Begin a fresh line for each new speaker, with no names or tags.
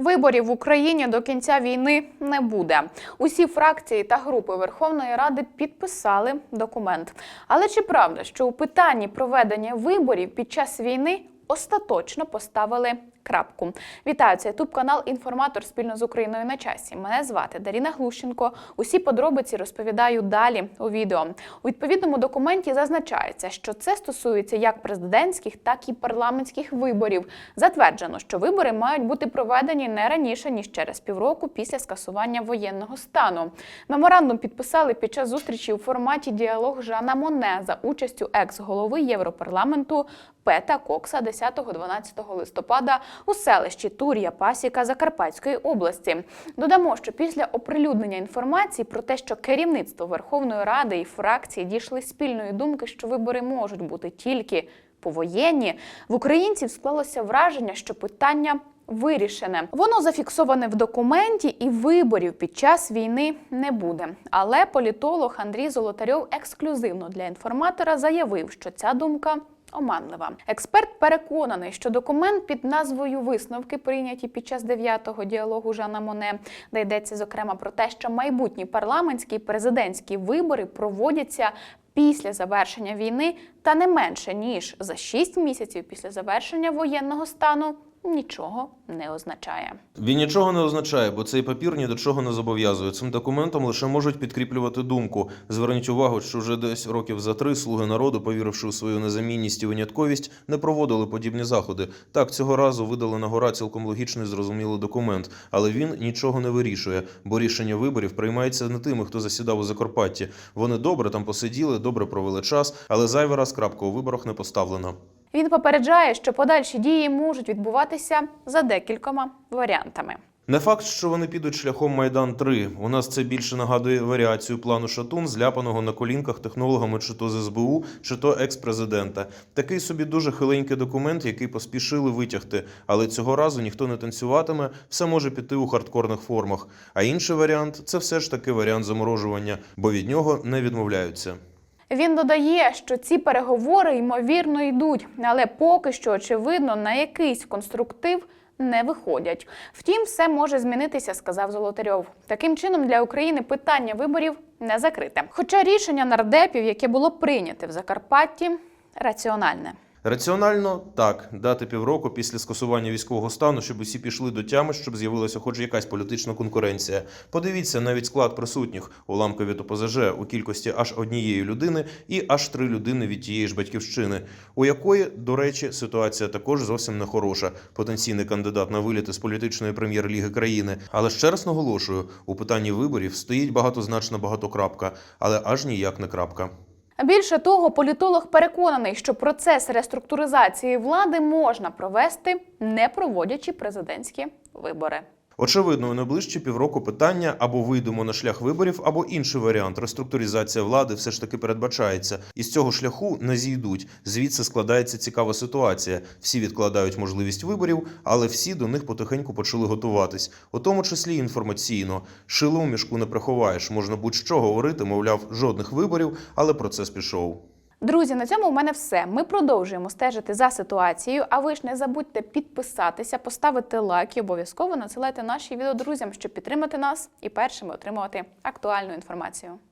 Виборів в Україні до кінця війни не буде. Усі фракції та групи Верховної Ради підписали документ. Але чи правда, що у питанні проведення виборів під час війни остаточно поставили крапку? Вітаю, це ютуб канал Інформатор спільно з Україною на часі. Мене звати Даріна Глущенко. Усі подробиці розповідаю далі у відео. У відповідному документі зазначається, що це стосується як президентських, так і парламентських виборів. Затверджено, що вибори мають бути проведені не раніше ніж через півроку після скасування воєнного стану. Меморандум підписали під час зустрічі у форматі діалог Жана Моне за участю екс-голови Європарламенту Пета Кокса 10-12 листопада у селищі Тур'я Пасіка Закарпатської області. Додамо, що після оприлюднення інформації про те, що керівництво Верховної Ради і фракції дійшли спільної думки, що вибори можуть бути тільки повоєнні, в українців склалося враження, що питання вирішене. Воно зафіксоване в документі, і виборів під час війни не буде. Але політолог Андрій Золотарьов ексклюзивно для інформатора заявив, що ця думка. Оманлива експерт переконаний, що документ під назвою Висновки прийняті під час дев'ятого діалогу Жана Моне, де йдеться зокрема про те, що майбутні парламентські і президентські вибори проводяться після завершення війни та не менше ніж за 6 місяців після завершення воєнного стану. Нічого не означає.
Він нічого не означає, бо цей папір ні до чого не зобов'язує. Цим документом лише можуть підкріплювати думку. Зверніть увагу, що вже десь років за три слуги народу, повіривши у свою незамінність і винятковість, не проводили подібні заходи. Так, цього разу видали на гора цілком логічний зрозумілий документ, але він нічого не вирішує, бо рішення виборів приймається не тими, хто засідав у Закарпатті. Вони добре там посиділи, добре провели час, але зайвий раз крапка у виборах не поставлена.
Він попереджає, що подальші дії можуть відбуватися за декількома варіантами.
Не факт, що вони підуть шляхом Майдан 3 У нас це більше нагадує варіацію плану Шатун, зляпаного на колінках технологами чи то з СБУ, чи то екс-президента. Такий собі дуже хиленький документ, який поспішили витягти. Але цього разу ніхто не танцюватиме, все може піти у хардкорних формах. А інший варіант це все ж таки варіант заморожування, бо від нього не відмовляються.
Він додає, що ці переговори ймовірно йдуть, але поки що очевидно на якийсь конструктив не виходять. Втім, все може змінитися, сказав Золотарьов. Таким чином для України питання виборів не закрите. Хоча рішення нардепів, яке було прийняте в Закарпатті, раціональне.
Раціонально так дати півроку після скасування військового стану, щоб усі пішли до тями, щоб з'явилася хоч якась політична конкуренція. Подивіться навіть склад присутніх уламка від ОПЗЖ у кількості аж однієї людини і аж три людини від тієї ж батьківщини, у якої, до речі, ситуація також зовсім не хороша. Потенційний кандидат на виліти з політичної прем'єр-ліги країни. Але ще раз наголошую, у питанні виборів стоїть багатозначна багатокрапка, але аж ніяк не крапка.
Більше того, політолог переконаний, що процес реструктуризації влади можна провести, не проводячи президентські вибори.
Очевидно, у найближчі півроку питання або вийдемо на шлях виборів, або інший варіант реструктуризація влади все ж таки передбачається. І з цього шляху не зійдуть. Звідси складається цікава ситуація. Всі відкладають можливість виборів, але всі до них потихеньку почали готуватись, у тому числі інформаційно. Шило у мішку не приховаєш. Можна будь-що говорити, мовляв, жодних виборів, але процес пішов.
Друзі, на цьому у мене все. Ми продовжуємо стежити за ситуацією. А ви ж не забудьте підписатися, поставити лайк і обов'язково надсилайте наші відео друзям, щоб підтримати нас і першими отримувати актуальну інформацію.